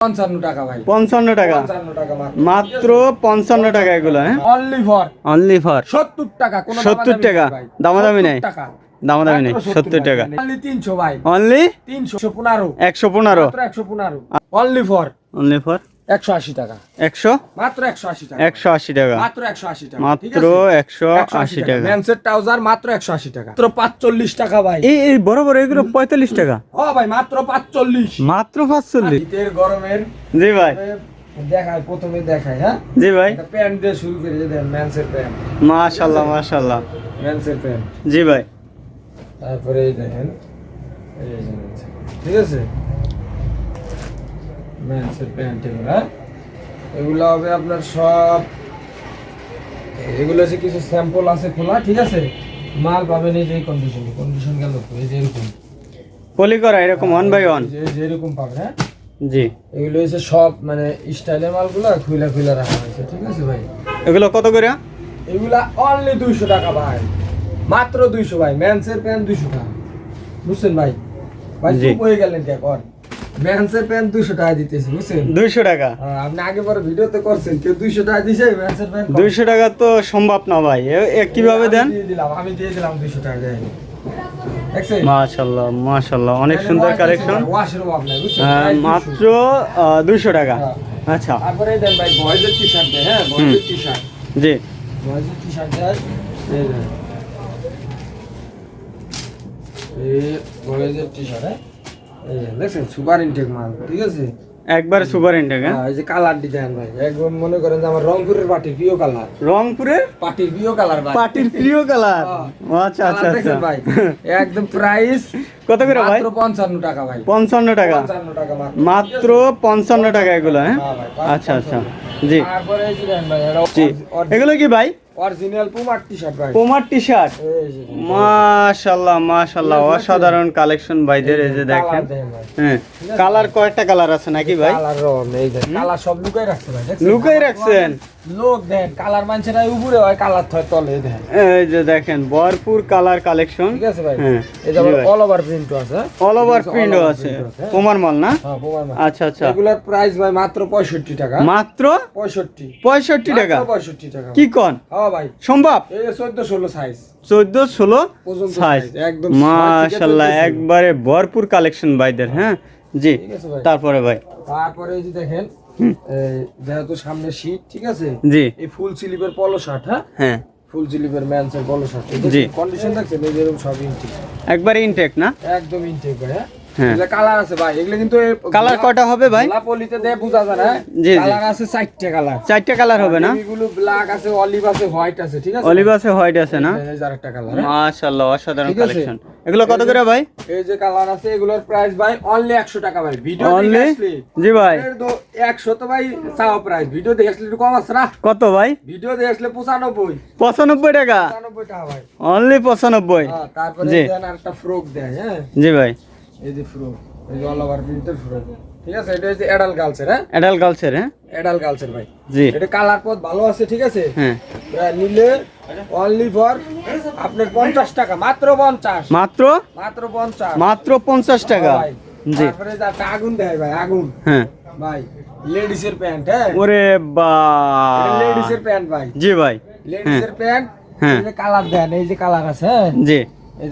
পঞ্চান্ন টাকা ভাই। পঞ্চান্ন টাকা। মাত্র। পঞ্চান্ন টাকা এগুলো হ্যাঁ? অনলি ফর অনলি ফর সত্তর টাকা সত্তর টাকা। দামাদামি নাই। দামাদামি নেই। সত্তর টাকা। অনলি তিনশো ভাই। অনলি তিনশো পনেরো। একশো পনেরো। একশো পনেরো। অনলি ফর অনলি ফর একশো আশি টাকা। একশো? মাত্র একশো আশি টাকা। একশো আশি টাকা। মাত্র একশো আশি টাকা মাত্র একশো আশি টাকা। ম্যানসের ট্রাউজার মাত্র একশো আশি টাকা। মাত্র পাঁচচল্লিশ টাকা ভাই। এই বড় বড় এগুলো পঁয়তাল্লিশ টাকা। ও ভাই মাত্র পাঁচচল্লিশ। মাত্র পাঁচচল্লিশ। শীতের গরমের জি ভাই। দেখায় প্রথমে দেখায় হ্যাঁ? জি ভাই। প্যান্ট দিয়ে শুরু করে দেন ম্যানসের প্যান্ট। মাশাল্লাহ মাশাল্লাহ ম্যানসের প্যান্ট। জি ভাই। তারপরে এই দেখেন। ঠিক আছে? ম্যানসের প্যান্ট এগুলো হ্যাঁ? এগুলো হবে আপনার সব এগুলো হচ্ছে কিছু স্যাম্পল আছে খোলা ঠিক আছে? মাল পাবেন এই যে কন্ডিশন কন্ডিশন গেল এই যে এরকম। পলি করা এরকম ওয়ান বাই ওয়ান এই যে- এই যে এরকম পাবেন হ্যাঁ? জি। এগুলো হচ্ছে সব মানে স্টাইলের মালগুলো খুইলা খুইলা রাখা হয়েছে ঠিক আছে ভাই? এগুলো কত করে? এগুলা অনলি দুইশো টাকা ভাই। মাত্র দুইশো ভাই ম্যানসের প্যান্ট দুইশো টাকা। বুঝছেন ভাই? ভাই। চুপ হয়ে গেলেন কে কর ম্যানসের প্যান্ট দুইশো টাকা দিতেছি বুঝছেন? দুইশো টাকা? হ্যাঁ, আপনি আগে পরে ভিডিওতে করছেন কেউ দুইশো টাকা দিছে ম্যানসের প্যান্ট। দুইশো টাকা তো সম্ভব না ভাই। কীভাবে দেন? দিয়ে দিলাম আমি দিয়ে দিলাম দুইশো টাকা মাশাল্লাহ মাশাল্লাহ অনেক সুন্দর কালেকশন ওয়াশের অভাব নাই বুঝছেন? প্রায় 200 মাত্র দুইশো টাকা। হ্যাঁ। আচ্ছা। তারপরে দেন ভাই বয়েজের টি শার্ট দেয় হ্যাঁ বয়েজের টি শার্ট জি। বয়েজের টি শার্ট দেয় এই বয়েজের টি শার্ট হ্যাঁ? দেখছেন সুপার ইনটেক মাল ঠিক আছে? একবার সুপার ইনটেক হ্যাঁ? হ্যাঁ, এই যে কালার ডিজাইন ভাই একদম মনে করেন যে আমার রংপুরের পার্টির প্রিয় কালার রংপুরের? পার্টির প্রিয় কালার ভাই। পার্টির প্রিয় কালার হ্যাঁ। আচ্ছা আচ্ছা আচ্ছা। ভাই একদম প্রাইস কত করে ভাই? মাত্র পঞ্চান্ন টাকা ভাই। পঞ্চান্ন টাকা। পঞ্চান্ন টাকা মাত্র। মাত্র পঞ্চান্ন টাকা এগুলো হ্যাঁ? হ্যাঁ আচ্ছা আচ্ছা। জি। তারপরে এই যে ভাই জি। এগুলো কি ভাই? অরিজিনাল পুমার ভাই পোমার অসাধারণ কালেকশন ভাইদের এই যে দেখেন। হ্যাঁ কালার কয়টা কালার আছে নাকি ভাই? কালার রং এই যে কালার সব লুকাই রাখছে ভাই লুকাই রাখছেন? লোক দেন কালার মানুষেরা উপরে হয় কালার থয় তলে এই যে দেখেন ভরপুর কালার কালেকশন। ঠিক আছে ভাই? হ্যাঁ এই যে অল ওভার প্রিন্ট আছে অল ওভার all প্রিন্টও আছে। হ্যাঁ। পোমার মাল না? হ্যাঁ আচ্ছা আচ্ছা। এগুলার প্রাইস ভাই মাত্র পঁয়ষট্টি টাকা। মাত্র পঁয়ষট্টি। পঁয়ষট্টি টাকা? পঁয়ষট্টি টাকা কি কন? হ্যাঁ ভাই। সম্ভব? এই যে চোদ্দ ষোলো সাইজ চোদ্দ ষোলো পর্যন্ত সাইজ size, একদম মাশাল্লাহ একবারে ভরপুর কালেকশন ভাইদের হ্যাঁ? জি তারপরে ভাই। তারপরে এই যে দেখেন যেহেতু সামনে শীত ঠিক আছে? জি। এই ফুল স্লিপের পলো শার্ট হ্যাঁ? হ্যাঁ। ফুল স্লিপের ম্যানসের পলো শার্ট। জি। কন্ডিশন থাকছে এরকম সব ইনটেক একবার ইনটেক না? একদম ইনটেক ভাই হ্যাঁ? কালার আছে ভাই এগুলো কিন্তু কালার কয়টা হবে ভাই? গোলাপলিতে দেয় বোঝা যায় না জি, জি। কালার আছে চারটে কালার চারটা কালার হবে না? এগুলো ব্ল্যাক আছে অলিভ আছে হোয়াইট আছে ঠিক আছে? অলিভ আছে হোয়াইট আছে না? আরেকটা কালার মাশাল্লাহ অসাধারণ কালেকশন এগুলো কত করে ভাই? এই যে কালার আছে এগুলোর প্রাইস ভাই অনলি একশো টাকা ভাই। ভিডিও অনলি জি ভাই। একশো তো ভাই চাও প্রাইস ভিডিও দেখে আসলে একটু কম আছে না? কত ভাই? ভিডিও দেখে আসলে টাকা পঁচানব্বই টাকা? ভাই। অনলি পঁচানব্বই? হ্যাঁ, তারপরে দেন আরেকটা ফ্রক দেয় হ্যাঁ? জি ভাই। এই যে ফ্রক এই যে অল ওভার প্রিন্টের ফ্রক ঠিক আছে? এটা হচ্ছে অ্যাডাল গার্লসের হ্যাঁ? অ্যাডাল গার্লসের হ্যাঁ? অ্যাডাল গার্লসের ভাই। জি। এটা কালার পথ ভালো আছে ঠিক আছে? হ্যাঁ। নিলে অনলি ফর আপনার পঞ্চাশ টাকা মাত্র পঞ্চাশ। মাত্র? মাত্র পঞ্চাশ। মাত্র পঞ্চাশ টাকা। ভাই। জি। তারপরে যে আগুন দেয় ভাই আগুন। হ্যাঁ। ভাই লেডিসের প্যান্ট হ্যাঁ? ওরে বা লেডিসের প্যান্ট ভাই। জি ভাই। লেডিসের প্যান্ট হ্যাঁ। কালার দেন এই যে কালার আছে হ্যাঁ? জি।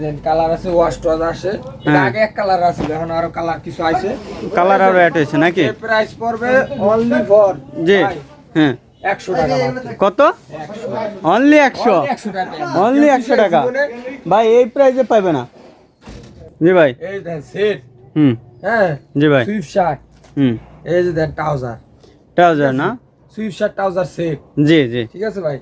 যে কালার আছে ওয়াশ টস আসে। হ্যাঁ। আগে এক কালার আছে এখন আরও কালার কিছু আছে কালার আরও অ্যাড হয়েছে নাকি? প্রাইস পড়বে অনলি ফর জি হ্যাঁ। কত? অনলি একশো? Only 100 টাকা। অনলি একশো টাকা। ভাই এই প্রাইসে পাবে না। জি ভাই। হুম। হ্যাঁ। জি ভাই। সুইফট শার্ট হুম। এই যে দেন ট্রাউজার ট্রাউজার না? Swift shirt trouser set. জি জি। ঠিক আছে ভাই?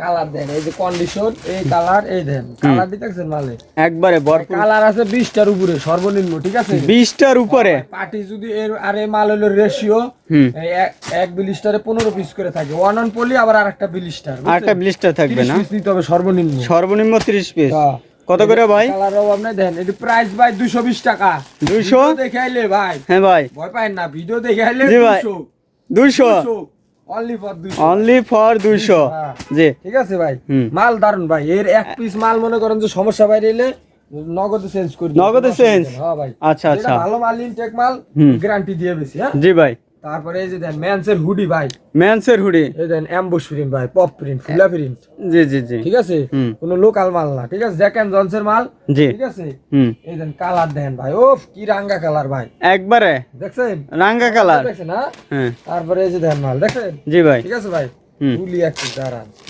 কালার দেন এই যে কন্ডিশন এই কালার এই দেন। কালার দিতেছেন মালে? একবারে ভরপুর। কালার আছে বিশটার উপরে সর্বনিম্ন ঠিক আছে? বিশটার উপরে। পার্টি যদি এর আর এই মাল হলো রেশিও এক বিলিস্টারে পনেরো পিস করে থাকে। ওয়ান অন পলি আবার আর একটা বিলিস্টার আর একটা ব্লিস্টার থাকবে না? পিস নিতে হবে সর্বনিম্ন। সর্বনিম্ন ত্রিশ পিস হ্যাঁ। কত করে ভাই? নাই দেন। এটি প্রাইস ভাই দুশো বিশ টাকা। 200? ভিডিও দেখে আইলে ভাই। হ্যাঁ ভাই। ভয় পায় না ভিডিও দেখে আইলে জি ভাই। দুইশো। অনলি ফর দুইশো হ্যাঁ। জি ঠিক আছে ভাই। মাল দারুণ ভাই এর এক পিস মাল মনে করেন যে সমস্যা বাইরে এলে নগদে চেঞ্জ করে নগদে? নেই। হ্যাঁ ভাই আচ্ছা আচ্ছা ভালো মাল ইনটেক মাল। গ্যারান্টি দিয়ে বেশি হ্যাঁ জি ভাই তারপরে এই যে দেন ম্যানসের হুডি ভাই। ম্যানসের হুডি? এই দেন অ্যাম্বুশ প্রিন্ট ভাই পপ প্রিন্ট ফুলা প্রিন্ট। জি জি জি। ঠিক আছে। কোনো লোকাল মাল না ঠিক আছে? জ্যাক এন্ড জনসের মাল জি। ঠিক আছে? এই দেন কালার দেন ভাই ওফ কি রাঙ্গা কালার ভাই। একবারে? দেখছেন? রাঙ্গা কালার। দেখছেন না? হ্যাঁ। তারপরে এই যে দেন মাল দেখছেন? জি ভাই। ঠিক আছে ভাই?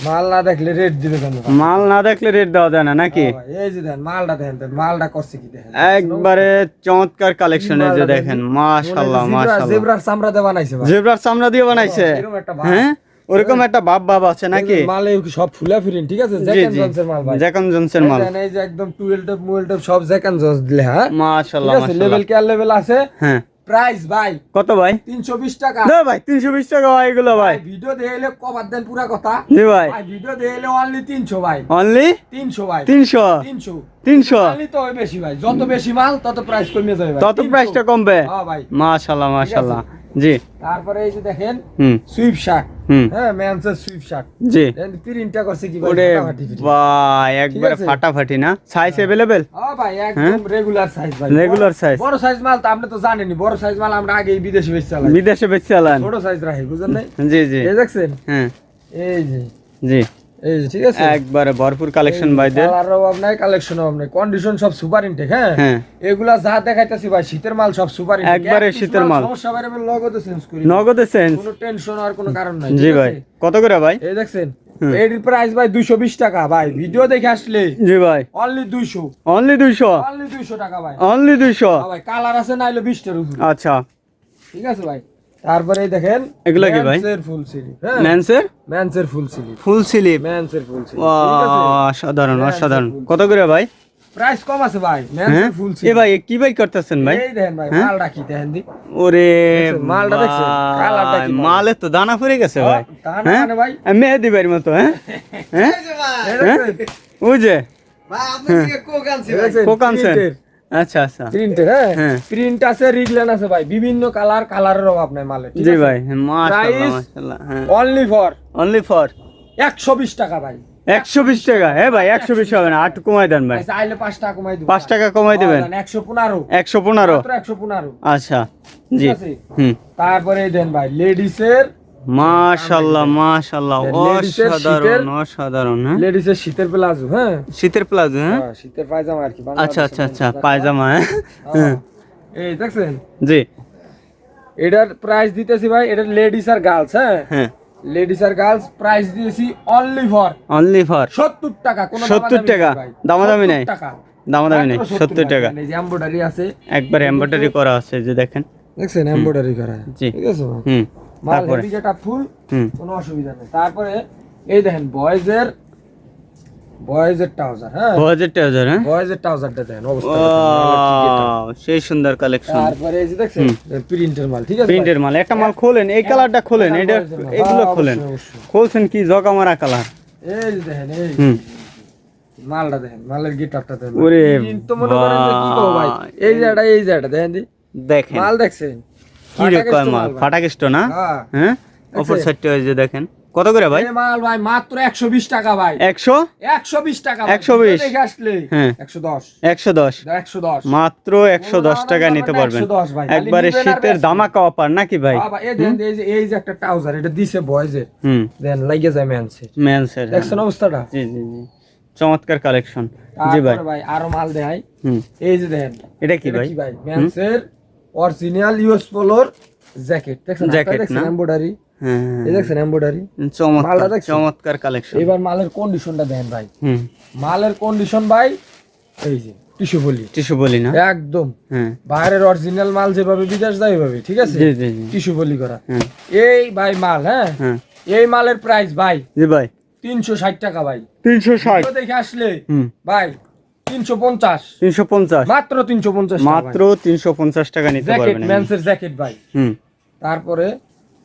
মাল না দেখলে রেট দিবে মাল না দেখলে রেট দেওয়া যায় না নাকি? এই যে দেন মালটা দেন দেন, মালটা করছে কি দেখেন? একবারে চমৎকার কালেকশন যে দেখেন। মাশাআল্লাহ মাশাআল্লাহ। জেব্রার চামড়া দিয়ে বানাইছে ভাই। জেব্রার চামড়া দিয়ে বানাইছে। হ্যাঁ? ওরকম একটা ভাব ভাব আছে নাকি? মালে সব ফুলা ফিরিন ঠিক আছে? জ্যাক জি। জনসের মাল ভাই। জ্যাকন জনসের মাল। এই যে একদম টুয়েল টপ মুয়েল টপ সব জ্যাক এন্ড জনস দিলে হ্যাঁ? মাশাআল্লাহ মাশাআল্লাহ। লেভেল কেয়ার লেভেল আছে? হ্যাঁ। প্রাইস ভাই। কত ভাই? তিনশো বিশ টাকা। না ভাই তিনশো বিশ টাকা ভাই এগুলো ভাই। ভিডিও দেইলে কবার দেন পুরা কথা। জি ভাই। ভাই ভিডিও দেইলে অনলি তিনশো ভাই। অনলি তিনশো ভাই। তিনশো? তিনশো। তিনশো? অনলি তো বেশি ভাই। যত বেশি মাল তত প্রাইস কমে যাবে ভাই। তত 300 প্রাইসটা কমবে? হ্যাঁ ভাই। মাশাআল্লাহ মাশাআল্লাহ। জি। তারপরে এই যে দেখেন সুইপ শার্ট হ্যাঁ ম্যানসের সুইপ শার্ট জি। প্রিন্টটা করছে কি ভাই ওরে ভাই একবারে ফাটাফাটি না? সাইজ অ্যাভেলেবেল হ্যাঁ ভাই একদম রেগুলার সাইজ ভাই। Regular size? বড় সাইজ মাল তো আপনি তো জানেনই বড় সাইজ মাল আমরা আগেই বিদেশে বেচতে চালাই বিদেশে বেচে চালান। ছোট সাইজ রাখি বুঝলেন নাই? জি জি। এই দেখছেন? হ্যাঁ। এই যে। জি। এই ঠিক আছে? একবারে ভরপুর কালেকশন ভাইদের। কালার অভাব নাই কালেকশন অভাব নাই। কন্ডিশন সব সুপার ইনটেক হ্যাঁ? হ্যাঁ। এগুলা যা দেখাইতাছি ভাই শীতের মাল সব সুপার ইনটেক একবারে শীতের মাল। সমস্যা বাইরে লগতে চেঞ্জ করি। নগদে সেন্স কোনো টেনশন আর কোনো কারণ নাই জি ভাই। কত করে ভাই? এই দেখছেন এর প্রাইস ভাই 220 টাকা ভাই। ভিডিও দেখে আসলে জি ভাই। অনলি 200 অনলি দুইশো? অনলি 200 টাকা ভাই। অনলি দুইশো? হ্যাঁ ভাই কালার আছে নাইলে 20 টার উপরে আচ্ছা। ঠিক আছে ভাই? তারপরে দেখেন এগুলা কি ভাই? ফুল স্লিভ হ্যাঁ। ম্যানসের ম্যানসের ফুল স্লিভ ফুল স্লিপ ম্যানসের ফুল স্লিভ ঠিক অসাধারণ হ্যাঁ, অসাধারণ। কত করে ভাই? প্রাইস কম আছে ভাই হ্যাঁ? ম্যানসের ফুল এ ভাই কি ভাই করতেছেন ভাই? এই দেখেন ভাই হ্যাঁ? মালটা কি দেখেন দি? ওরে মালটা দেখছেন? কালারটা কি ভাই, ভাই? মালের তো দানা পড়ে গেছে ভাই। হ্যাঁ? মানে ভাই? মেহেদি ভাইয়ের মতো হ্যাঁ? হ্যাঁ? দেখছেন? ওই যে? কোক আনছেন? Printed, আচ্ছা আচ্ছা। Printed, হ্যাঁ? হ্যাঁ। প্রিন্ট আছে রিগলেন আছে ভাই। বিভিন্ন কালার কালারের অভাব নাই মালে জি ভাই মাশাআল্লাহ মাশাআল্লাহ হ্যাঁ। অনলি ফর অনলি ফর একশো বিশ টাকা ভাই। একশো বিশ টাকা? হ্যাঁ ভাই একশো বিশ হবে না আটটু কমাই দেন ভাই। চাইলে পাঁচ টাকা কমাই দেবো পাঁচ টাকা কমাই দেবেন? একশো পনেরো। একশো পনেরো? একশো পনেরো। আচ্ছা জি হুম। তারপরে দেন ভাই লেডিসের মাশাআল্লাহ মাশাআল্লাহ অসাধারণ অসাধারণ হ্যাঁ? লেডিসের শীতের প্লাজো হ্যাঁ? শীতের প্লাজো হ্যাঁ? হ্যাঁ, শীতের পায়জামা আর কি আচ্ছা আচ্ছা আচ্ছা পায়জামা হ্যাঁ। এই দেখছেন? জি। এটার প্রাইস দিতেছি ভাই এটা লেডিস আর গার্লস হ্যাঁ? হ্যাঁ। লেডিস আর গার্লস প্রাইস দিয়েছি অনলি ফর অনলি ফর সত্তর টাকা কোনো 70 টাকা? দামাদামি নাই? দামাদামি নেই সত্তর টাকা। এই যে এমব্রয়ডারি আছে। একবার এমব্রয়ডারি করা আছে যে দেখেন। দেখছেন এমব্রয়ডারি করা। জি। ঠিক আছে হুম। মাল হেভি যেটা ফুল কোনো অসুবিধা নেই। তারপরে এই দেখেন বয়েজের বয়েজের ট্রাউজার হ্যাঁ? হ্যাঁ? বয়েজের ট্রাউজারটা দেখেন অবস্থা সেই সুন্দর কালেকশন তারপরে এই যে দেখছেন প্রিন্টের মাল ঠিক আছে প্রিন্টের মাল একটা মাল খোলেন এই কালারটা খোলেন এটা এগুলো খোলেন। খুলছেন কি জগামারা কালার এই যে দেখেন এই মালটা দেখেন মালের গিটারটা দেখেন। ওরে তো মনে করেন কি ভাই। এই যে এটা এই যে এটা দেখেন দি। দেখেন। মাল দেখছেন? কি রে ফাটাকেষ্ট কয় মাল। ফাটাকেষ্ট না? হ্যাঁ। হ্যাঁ? অপর? সাইডটা যে দেখেন। কত করে ভাই? মাল ভাই মাত্র 120 টাকা ভাই। একশো? 120 টাকা 120 দেখে আসলে। হ্যাঁ। 110 একশো দশ। 110 মাত্র একশো দশ টাকা নিতে পারবেন। 110 ভাই। একবারে শীতের। দামাকা অফার নাকি ভাই? বাবা এই দেন এই যে এই যে একটা ট্রাউজার এটা দিছে বয়েজে হুম। দেন লাগিয়ে যায় ম্যানসে ম্যানসের দেখছেন অবস্থাটা? জি জি জি। চমৎকার কালেকশন জি ভাই। ভাই আরও মাল দেয়। হুম। এই যে দেখেন এটা কি ভাই? কি ভাই? ম্যানসের অরিজিনাল ইউএস পোলোর জ্যাকেট। দেখছেন দেখছেন না? এমব্রয়ডারি হ্যাঁ এই দেখছেন এমব্রয়ডারি চমৎকার চমৎকার কালেকশন এবার মালের কন্ডিশনটা দেন ভাই। হুম। মালের কন্ডিশন ভাই এই যে টিস্যু বলি টিস্যু বলি না? একদম। হ্যাঁ। বাইরের অরিজিনাল মাল যেভাবে বিদেশ যায় ওইভাবে ঠিক আছে? জি জি জি। টিস্যু বলি করা। হ্যাঁ। এই ভাই মাল হ্যাঁ? হ্যাঁ। এই মালের প্রাইস ভাই জি ভাই। তিনশো ষাট টাকা ভাই। তিনশো ষাট। দেখে আসলে ভাই মাত্র তিনশো পঞ্চাশ মাত্র তিনশো পঞ্চাশ টাকা নিতে পারবেন ম্যানসের জ্যাকেট ভাই। হুম। তারপরে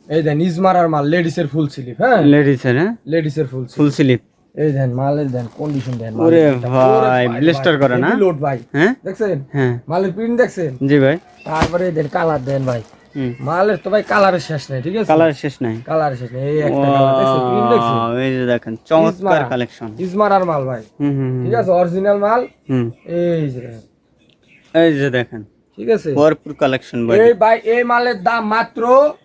এই দেন ইজমারার মাল লেডিসের ফুল স্লিপ হ্যাঁ? লেডিসের হ্যাঁ? লেডিসের ফুল ফুল স্লিপ। এই দেন মালের দেন কন্ডিশন দেন ওরে ভাই, blister করা না? লোড ভাই। হ্যাঁ? দেখছেন? হ্যাঁ। মালের প্রিন্ট দেখছেন? জি ভাই। তারপরে এই দেন কালার দেন ভাই। মালের তো ভাই কালারের শেষ নেই ঠিক আছে? কালার শেষ নাই। কালারের শেষ নেই এই একটা কালার প্রিন্ট দেখছেন Wow, এই যে দেখেন চমৎকার। কালেকশন ইজমারার মাল ভাই। ঠিক আছে? অরিজিনাল মাল। হুম। এই যে এই যে দেখেন। ঠিক আছে? ভরপুর কালেকশন ভাই। এই ভাই এই মালের দাম মাত্র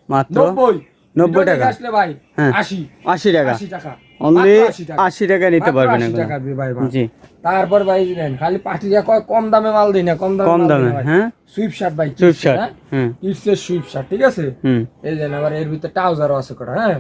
মাত্র নব্বই। 90 টাকা। আসলে ভাই হ্যাঁ। আশি। আশি টাকা। আশি টাকা। অনলি 80 টাকা। নিতে পারবেন 80 এগুলো টাকা দিয়ে ভাই। মাল। জি। তারপর ভাই খালি পার্টিরা কয় কম দামে মাল দিই না কম দামে কম দামে হ্যাঁ? সুইপ শার্ট ভাই সুইপ শার্ট হুম। কিডসের সুইপ শার্ট ঠিক আছে? হুম। এই দেন আবার এর ভিতরে ট্রাউজারও আছে কটা হ্যাঁ।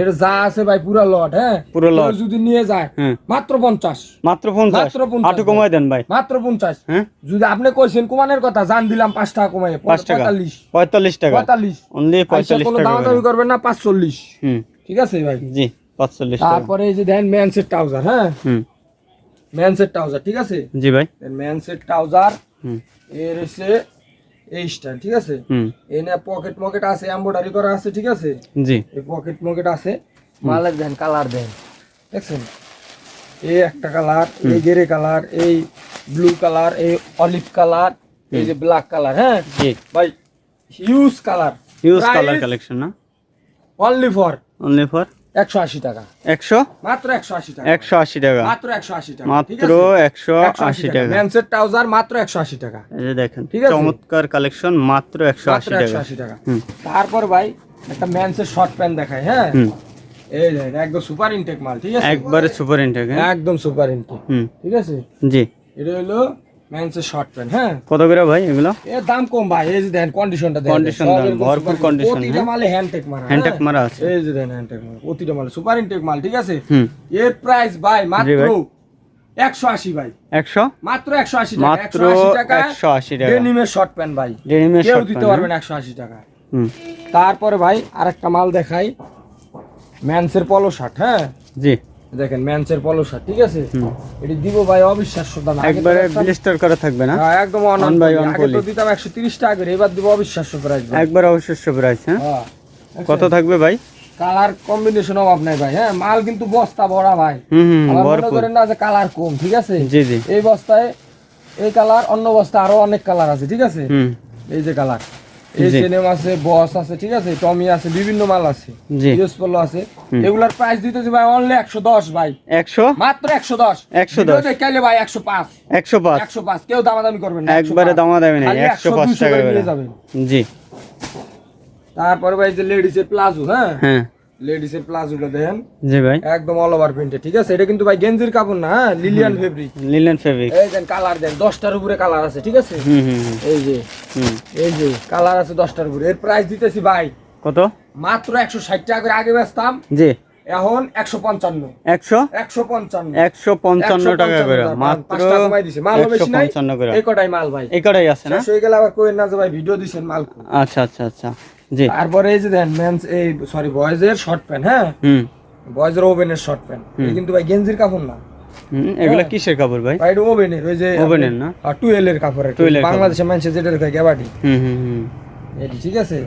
এর যা আছে ভাই পুরো লট হ্যাঁ? পুরো লট যদি নিয়ে যায় মাত্র পঞ্চাশ। মাত্র পঞ্চাশ? মাত্র 50 আটু কমাই দেন ভাই। মাত্র পঞ্চাশ। হ্যাঁ? যদি আপনি কইছেন কুমানের কথা জান দিলাম পাঁচ টাকা কমাই পাঁচ টাকা। পঁয়তাল্লিশ। পঁয়তাল্লিশ টাকা। পঁয়তাল্লিশ। অনলি আইসা পঁয়তাল্লিশ কোনো টাকা দাম করে। দামি করবেন না পাঁচচল্লিশ। হুম। ঠিক আছে ভাই? জি। পাঁচচল্লিশ টাকা। তারপরে এই যে দেন ম্যানসের ট্রাউজার হ্যাঁ? হুম। ম্যানসের ট্রাউজার ঠিক আছে? জি ভাই। ম্যানসের ট্রাউজার হুম। এর হচ্ছে এই স্টাইল ঠিক আছে? হুম। এনে পকেট মকেট আছে এমব্রয়ডারি করা আছে ঠিক আছে? জি। এই পকেট মকেট আছে। মালের দেন কালার দেন দেখছেন? এই একটা কালার এই গেরে কালার এই ব্লু কালার এই অলিভ কালার এই যে ব্ল্যাক কালার হ্যাঁ? জি। ভাই huge colour huge colour collection না? অনলি ফর অনলি ফর একশো আশি টাকা। একশো? মাত্র একশো আশি টাকা। একশো আশি টাকা। মাত্র একশো আশি টাকা মাত্র একশো আশি টাকা। ম্যানসের ট্রাউজার মাত্র একশো আশি টাকা। এই যে দেখেন ঠিক আছে? চমৎকার কালেকশন মাত্র একশো আশি টাকা। আশি টাকা। তারপর ভাই একটা ম্যানসের শর্ট প্যান্ট দেখায় হ্যাঁ? এই দেখেন একদম সুপার ইনটেক মাল ঠিক আছে? একবারে সুপার ইনটেক হ্যাঁ? একদম সুপার ইনটেক হুম। ঠিক আছে? জি। এটা হলো ম্যানসের শর্ট প্যান্ট হ্যাঁ? কত করে ভাই এগুলো? এর দাম কম ভাই এই যে দেখেন কন্ডিশনটা Condition সব দাম, ভরপুর condition, প্রতিটা হ্যাঁ? মালে হ্যান্ডটেক মারা হ্যান্ডটেক হ্যাঁ? মারা আছে। এই যে দেখেন হ্যান্ডটেক মারা প্রতিটা মালে সুপার ইনটেক মাল ঠিক আছে? হুম। এর প্রাইস ভাই মাত্র। একশো আশি ভাই। একশো? মাত্র একশো আশি টাকা মাত্র টাকা। একশো আশি টাকা। ডেনিমের শর্ট প্যান্ট ভাই। ডেনিমের কেউ দিতে পারবেন একশো আশি টাকা। হুম। তারপরে ভাই আরেকটা মাল দেখাই। ম্যানসের পলো শার্ট হ্যাঁ? জি। দেখেন ম্যানসের পলো শার্ট ঠিক আছে? এটি দিব ভাই অবিশ্বাস্য দাম। একবারে ব্লিস্টার করা থাকবে না? হ্যাঁ, একদম অন One by one আগে তো দিতাম একশো তিরিশ টাকা করে এবার দিব অবিশ্বাস্য প্রাইস একবার অবশিষ্ট প্রাইস হ্যাঁ? কত থাকবে ভাই? কালার কম্বিনেশন অভাব নাই ভাই হ্যাঁ? মাল কিন্তু বস্তা ভরা ভাই। হুম মনে করেন না যে কালার কম ঠিক আছে? জি জি। এই বস্তায় এই কালার অন্য বস্তা আরও অনেক কালার আছে ঠিক আছে? হুম। এই যে কালার আছে বস আছে ঠিক আছে? টমি আছে বিভিন্ন মাল আছে। ইউজ পলো আছে। এগুলার প্রাইস দিতেছি ভাই অনলি ভাই। একশো? মাত্র একশো দশ। 110 কেলে ভাই একশো পাঁচ। একশো পাঁচ। একশো পাঁচ। কেউ দামাদামি করবেন না একবারে দামা দামি নেই একশো পাঁচ 200 টাকা করে করে। নিয়ে যাবেন। জি। তারপরে ভাই যে লেডিসের প্লাজো হ্যাঁ? হ্যাঁ। লেডিসের প্লাজোটা দেখেন। জি ভাই। একদম অল ওভার প্রিন্টে ঠিক আছে? এটা কিন্তু ভাই গেঞ্জির কাপড় না লিলিয়ান ফেব্রিক লিলেন ফেব্রিক এই দেন কালার দেন দশটার উপরে কালার আছে ঠিক আছে? এই যে হুম। এই যে কালার আছে দশটার উপরে। এর প্রাইস দিতেছি ভাই কত? মাত্র একশো ষাট টাকা করে আগে বেচতাম। জি। এখন একশো পঞ্চান্ন। একশো? একশো পঞ্চান্ন। একশো পঞ্চান্ন টাকা করে। মাত্র একশো পঞ্চান্ন করে। এই কটাই মাল ভাই। এই কটাই আছে না? শেষ হয়ে গেলে আবার কই না যে ভাই ভিডিও দিছেন মাল আচ্ছা আচ্ছা আচ্ছা। তারপরে এই যে দেন মেন্স এই সরি বয়েজের শর্ট প্যান্ট হ্যাঁ? হুম। বয়েজের ওভেনের শর্ট প্যান্ট কিন্তু ভাই গেঞ্জির কাপড় না। হুম এগুলো কিসের কাপড় ভাই? ভাই এটা ওভেনের ওই যে ওভেনের না? আর টুয়েল এর কাপড়। বাংলাদেশে মানুষের যেটা গ্যাবাটি হুম হুম হুম। এটি ঠিক আছে?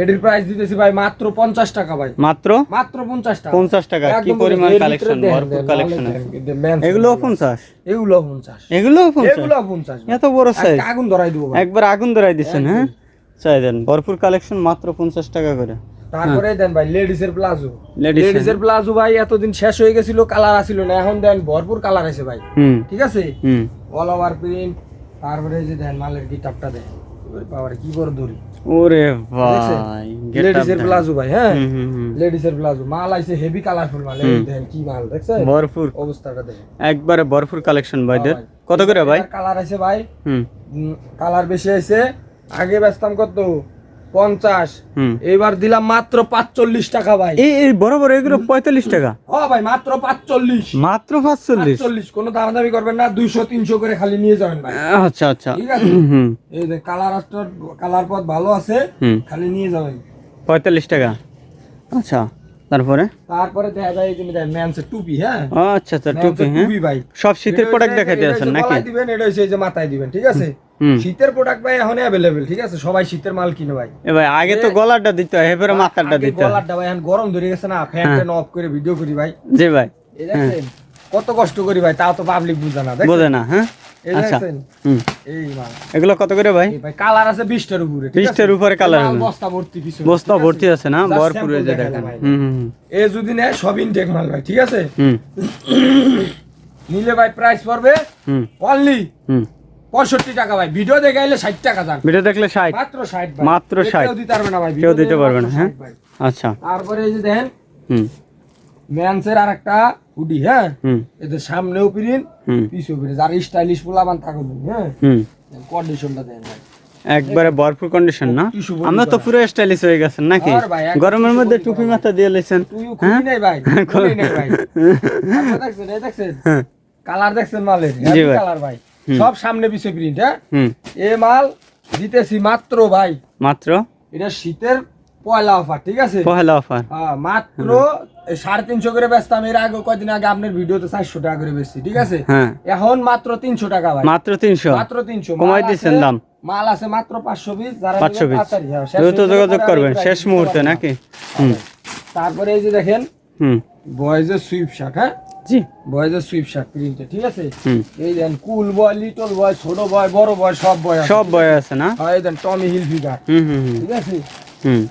এটির প্রাইস দিতেছি ভাই মাত্র পঞ্চাশ টাকা ভাই। মাত্র? মাত্র পঞ্চাশ টাকা। পঞ্চাশ টাকা কি পরিমাণ কালেকশন ভরপুর কালেকশন এগুলো এগুলো। পঞ্চাশ? এগুলো পঞ্চাশ। এগুলো পঞ্চাশ? এগুলো পঞ্চাশ এত বড় সাইজ আগুন ধরাই দিব একবার আগুন ধরাই দিচ্ছেন হ্যাঁ? চাই দেন। ভরপুর কালেকশন মাত্র পঞ্চাশ টাকা করে। তারপরে দেন ভাই লেডিস এর প্লাজো। Ladies লেডিস এর প্লাজো ভাই এতদিন শেষ হয়ে গেছিল কালার আসিল না এখন দেন ভরপুর কালার আছে ভাই। ঠিক আছে? অল ওভার প্রিন্ট তারপরে যে দেন মালের গিটাপটা দেন। বাবার কি বড় দড়ি। ওরে ভাই get লেডিস এর প্লাজো ভাই হ্যাঁ? হুম হুম হুম। লেডিস এর প্লাজো। মাল আইছে হেভি কালারফুল মাল দেখেন কি মাল দেখছেন? ভরপুর। অবস্থাটা দেখেন একবারে ভরপুর কালেকশন ভাইদের। ভাই। কত করে ভাই? কালার আছে ভাই হুম। কালার বেশি আছে আগে বেচতাম কত? পঞ্চাশ। হুম। এইবার দিলাম মাত্র পাঁচচল্লিশ টাকা ভাই। এই বড় বড় এগুলো পঁয়তাল্লিশ টাকা? হ ভাই মাত্র পাঁচচল্লিশ। মাত্র পাঁচচল্লিশ? পাঁচচল্লিশ কোনো দামাদামি করবেন না দুইশো তিনশো করে খালি নিয়ে যাবেন ভাই। আচ্ছা আচ্ছা। ঠিক আছে? এই যে কালার কালার পথ ভালো আছে খালি নিয়ে যাবেন। পঁয়তাল্লিশ টাকা। আচ্ছা তারপরে? তারপরে দেখা যায় যে ম্যানসের টুপি হ্যাঁ? আচ্ছা আচ্ছা টুপি হ্যাঁ। টুপি ভাই। সব শীতের প্রোডাক্ট দেখাইতে আছেন নাকি? দিবেন এটা হচ্ছে এই যে মাথায় দিবেন ঠিক আছে? শীতের প্রোডাক্ট ভাই এখন অ্যাভেলেবেল ঠিক আছে? সবাই শীতের মাল কিনে ভাই। ভাই আগে তো গলাটা দিতে হয় এবারে মাথাটা দিতে হয়। গলারটা ভাই এখন গরম ধরে গেছে না ফ্যান ট্যান অফ করে ভিডিও করি ভাই। জি ভাই। কত কষ্ট করি ভাই তাও তো পাবলিক বুঝে না? বোঝে না হ্যাঁ? আচ্ছা। এগুলো কত করে ভাই? ভাই কালার আছে 20টার উপরে ঠিক আছে? 20টার উপরে হবে। বস্তা ভর্তি বস্তা ভর্তি আছে না? ভরপুর দেখেন। এ যদি নেয় সব ইনটেক মাল ভাই ঠিক আছে? নিলে ভাই প্রাইস পড়বে হুম। অনলি হুম। পঁয়ষট্টি টাকা ভাই। ভিডিও দেখে ষাট টাকা যান ভিডিও দেখলে ষাট। মাত্র ষাট ভাই। মাত্র 60 কেউ দিতে পারবে না ভাই কেউ দিতে পারবে না হ্যাঁ? আচ্ছা। তারপরে এই যে দেখেন হুম। ম্যান্সের আর একটা হুডি হ্যাঁ? হুম। এদের সামনেও প্রিন্ট হুম। পিছু প্রিন্ট যার স্টাইলিশ পোলাবান থাকুন হ্যাঁ? হুম। কন্ডিশনটা দেন ভাই। একবারে ভরপুর কন্ডিশন না? আমরা তো পুরো স্টাইলিশ হয়ে গেছেন নাকি? গরমের মধ্যে টুপি মাথা দিয়ে লেছেন তুইও ভাই দেখছেন এই দেখছেন? হ্যাঁ। কালার দেখছেন মালের। কালার ভাই। সব সামনে পিছে প্রিন্ট হ্যাঁ? এ মাল দিতেছি মাত্র ভাই। মাত্র? এটা শীতের পয়লা অফার ঠিক আছে? পহেলা অফার। হ্যাঁ, মাত্র সাড়ে তিনশো করে বেচতাম। এর আগে কয়দিন আগে আপনার ভিডিওতে চারশো টাকা করে বেচছি ঠিক আছে? হ্যাঁ। এখন মাত্র তিনশো টাকা ভাই। মাত্র তিনশো? মাত্র তিনশো। কমাই দিচ্ছেন দাম? মাল আছে মাত্র পাঁচশো পিস যারা পাঁচশো পিস হ্যাঁ, দ্রুত যোগাযোগ করবেন। শেষ মুহূর্তে নাকি। তারপরে এই যে দেখেন হুম। বয়েজের সুইপ হ্যাঁ? জি। বয়েজের শার্ট প্রিন্টে ঠিক আছে? এই দেন কুল বয় লিটল বয় ছোট বয় বড় বয় সব বয় আছে। সব বয় আছে না? হ্যাঁ, এই দেন টমি হিল ফিগার ঠিক আছে?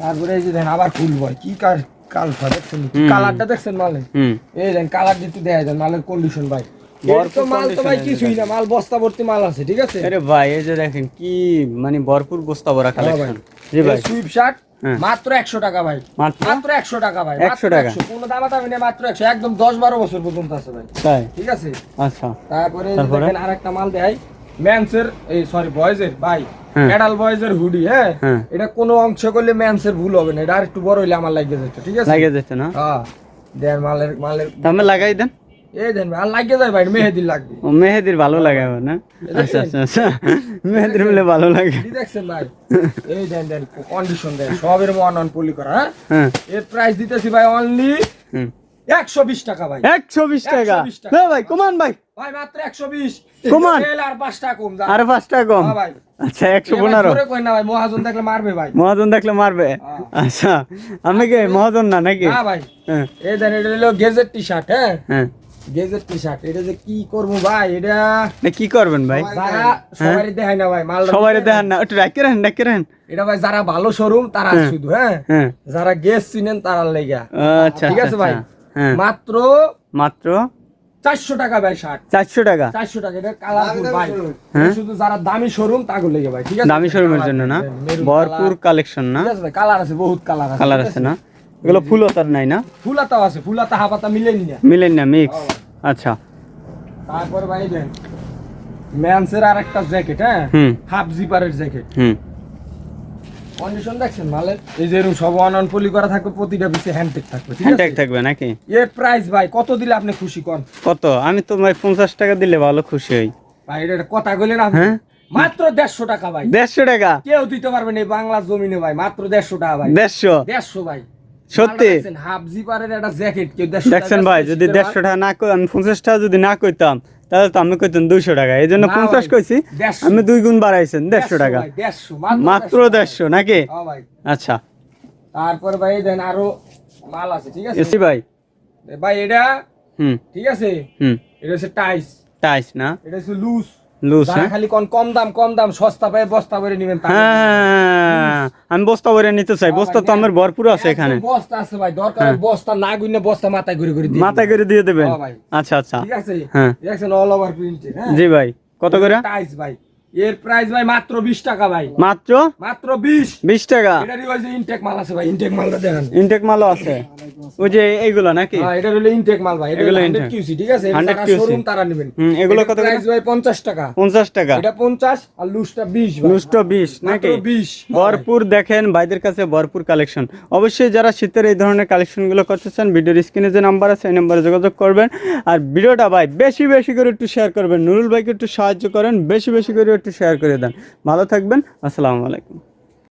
তারপরে এই যে দেন আবার ফুল বয় কি কার কালফা দেখছেন? কালারটা দেখছেন মালে? এই দেন কালার দিতে দেয় দেন মালের কন্ডিশন ভাই। তো মাল তো ভাই condition কিছুই না মাল বস্তা ভর্তি মাল আছে ঠিক আছে? আরে ভাই এই যে দেখেন কি মানে ভরপুর বস্তা ভরা কালেকশন জি ভাই। সুইপ শার্ট হ্যাঁ। মাত্র একশো টাকা ভাই। মাত্র? একশো টাকা ভাই। 100 টাকা। কোনো দামা দামি নেই মাত্র একশো। একদম দশ বারো বছর পর্যন্ত আছে ভাই। তাই? ঠিক আছে? আচ্ছা। তারপরে? দেখেন আরেকটা মাল দেয় ম্যানসের এই সরি বয়েজের ভাই। হ্যাঁ। অ্যাডাল বয়েজের হুডি হ্যাঁ? হ্যাঁ। এটা কোনো অংশ করলে ম্যানসের ভুল হবে না। এটা আর একটু বড় হইলে আমার লাগিয়ে যেত ঠিক আছে? যেতে না? হ্যাঁ। দেন মালের মালের তাহলে লাগাই দেন? এই দেন ভাই, যায় ভাই মেহেদি লাগবে। ও মেহেদির ভালো লাগে আমার না? আচ্ছা আচ্ছা আচ্ছা। মেহেদির ভালো লাগে। কি দেখছেন ভাই। এই দেন দেন কন্ডিশন দেন সবের মন অন পলি করা হ্যাঁ? হ্যাঁ। এর প্রাইস দিতেছি ভাই অনলি একশো বিশ টাকা ভাই। একশো বিশ টাকা? না ভাই কমান ভাই। ভাই মাত্র একশো বিশ। কমান। আর পাঁচ টাকা কম আরও পাঁচ টাকা কম? হ্যাঁ ভাই। আচ্ছা একশো পনেরো। না ভাই মহাজন দেখলে মারবে ভাই। মহাজন দেখলে মারবে? হ্যাঁ। আচ্ছা আমি কি মহাজন না নাকি? ভাই। হ্যাঁ। এই দেন এটা হলো গেজের টি শার্ট হ্যাঁ? হ্যাঁ। গেজের টি শার্ট এটা যে কি করব ভাই এটা না, কি করবেন ভাই? যারা সবারই দেখায় না ভাই মাল সবাই দেখান না একটু রাখতে রাখেন রাখতে রাখেন। এটা ভাই যারা ভালো শোরুম তারা হ্যাঁ। শুধু হ্যাঁ? হ্যাঁ। যারা গেস চিনেন তারা লেগা। আচ্ছা ঠিক আছে আচ্ছা, ভাই? হ্যাঁ। মাত্র মাত্র? চারশো টাকা ভাই শার্ট চারশো টাকা? চারশো টাকা এটা কালারফুল ভাই। হ্যাঁ? শুধু যারা দামি শোরুম তাগুলো লেগে ভাই ঠিক আছে? দামি শোরুমের জন্য না? ভরপুর কালেকশন না? কালার আছে বহুত কালার আছে কালার আছে? না? এগুলো ফুলও তার নাই না? ফুল ফুলাতাও আছে ফুলাতা হাফাতা মিলেনি না। মিলেন না মিক্স আচ্ছা। তারপর ভাই দেন ম্যানসের আর একটা জ্যাকেট হ্যাঁ? হাফ জিপারের জ্যাকেট। হুম। কন্ডিশন দেখছেন মালের এই যে এরকম সব অনন পলি করা থাকবে প্রতিটা পিছে হ্যান্ডটেক থাকবে আছে? থাকবে নাকি? এ প্রাইস ভাই কত দিলে আপনি খুশি কন? কত? আমি তো ভাই পঞ্চাশ টাকা দিলে ভালো খুশি হই। ভাই এটা কথা বললেন আপনি? হ্যাঁ? মাত্র দেড়শো টাকা ভাই। দেড়শো টাকা? কেউ দিতে পারবে না এই বাংলার জমিনে ভাই মাত্র দেড়শো টাকা ভাই। দেড়শো? দেড়শো ভাই। সত্যি? হাফ জিপারের একটা জ্যাকেট কেউ দেখছেন ভাই যদি দেড়শো টাকা না আমি পঞ্চাশ টাকা যদি না কইতাম তাহলে তো আমি কইতাম দুইশো টাকা। এই জন্য পঞ্চাশ কইছি আমি দুই গুণ বাড়াইছেন দেড়শো টাকা। মাত্র দেড়শো নাকি? আচ্ছা। তারপর ভাই দেন আরও মাল আছে ঠিক আছে? এসি ভাই? ভাই এটা হুম। ঠিক আছে? হুম। এটা হচ্ছে টাইস। টাইস না? এটা হচ্ছে লুজ। লুজ হ্যাঁ? খালি কোন কম দাম কম দাম সস্তা পায় বস্তা করে নেবেন হ্যাঁ আমি বস্তা ভরে নিতে চাই হ্যাঁ বস্তা তো আমার ভরপুর আছে এখানে। বস্তা আছে ভাই দরকার বস্তা না গুইনে বস্তা মাথায় ঘুরে ঘুরে মাথায় ঘুরে দিয়ে দেবেন। হ্যাঁ আচ্ছা আচ্ছা। ঠিক আছে? হ্যাঁ। দেখছেন অল ওভার প্রিন্টেড হ্যাঁ? জি ভাই কত করে? টাইস ভাই। এর প্রাইস ভাই মাত্র 20 টাকা ভাই। মাত্র? মাত্র 20 বিশ টাকা? এটারই ওই যে ইনটেক মাল আছে ভাই ইনটেক মালটা দেখেন। ইনটেক মালও আছে। ওই যে এইগুলো নাকি? হ্যাঁ এটা হলো ইনটেক মাল ভাই এগুলো 100 কিউসি ঠিক আছে? 100 যারা শোরুম তারা নেবেন। হুম, এগুলো কত প্রাইস ভাই 50 টাকা। পঞ্চাশ টাকা? এটা 50 আর লুজটা 20 ভাই। নুষ্ট বিশ মাত্র নাকি? 20 ভরপুর দেখেন ভাইদের কাছে ভরপুর কালেকশন অবশ্যই যারা শীতের এই ধরনের কালেকশনগুলো করতে চান ভিডিওর স্ক্রিনে যে নাম্বার আছে এই নাম্বারে যোগাযোগ করবেন। আর ভিডিওটা ভাই বেশি বেশি করে একটু শেয়ার করবেন। নুরুল ভাইকে একটু সাহায্য করেন বেশি বেশি করে একটু শেয়ার করে দেন। ভালো থাকবেন আসসালামু আলাইকুম।